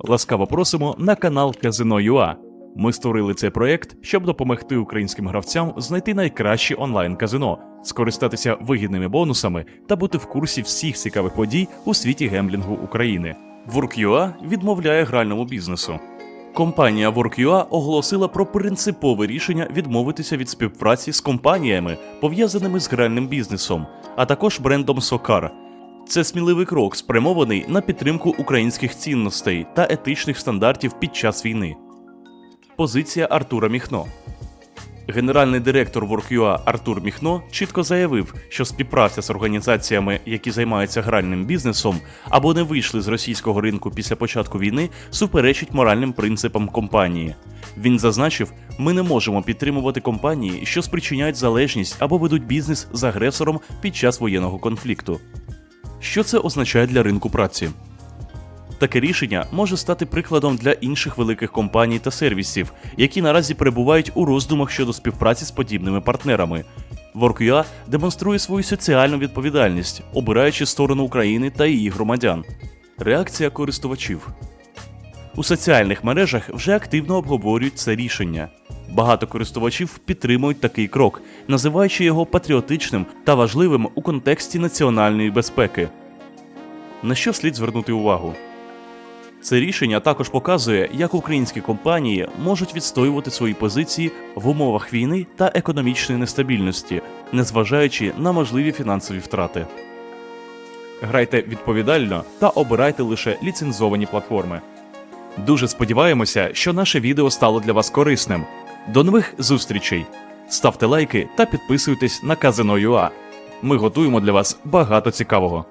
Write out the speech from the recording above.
Ласкаво просимо на канал Казино.ua. Ми створили цей проект, щоб допомогти українським гравцям знайти найкраще онлайн-казино, скористатися вигідними бонусами та бути в курсі всіх цікавих подій у світі гемблінгу України. Work.ua відмовляє гральному бізнесу. Компанія Work.ua оголосила про принципове рішення відмовитися від співпраці з компаніями, пов'язаними з гральним бізнесом, а також брендом Сокар. Це сміливий крок, спрямований на підтримку українських цінностей та етичних стандартів під час війни. Позиція Артура Міхно. Генеральний директор Work.ua Артур Міхно чітко заявив, що співпраця з організаціями, які займаються гральним бізнесом або не вийшли з російського ринку після початку війни, суперечить моральним принципам компанії. Він зазначив, ми не можемо підтримувати компанії, що спричиняють залежність або ведуть бізнес з агресором під час воєнного конфлікту. Що це означає для ринку праці? Таке рішення може стати прикладом для інших великих компаній та сервісів, які наразі перебувають у роздумах щодо співпраці з подібними партнерами. Work.ua демонструє свою соціальну відповідальність, обираючи сторону України та її громадян. Реакція користувачів у соціальних мережах вже активно обговорюють це рішення. Багато користувачів підтримують такий крок, називаючи його патріотичним та важливим у контексті національної безпеки. На що слід звернути увагу? Це рішення також показує, як українські компанії можуть відстоювати свої позиції в умовах війни та економічної нестабільності, незважаючи на можливі фінансові втрати. Грайте відповідально та обирайте лише ліцензовані платформи. Дуже сподіваємося, що наше відео стало для вас корисним. До нових зустрічей! Ставте лайки та підписуйтесь на Казино.ua. Ми готуємо для вас багато цікавого.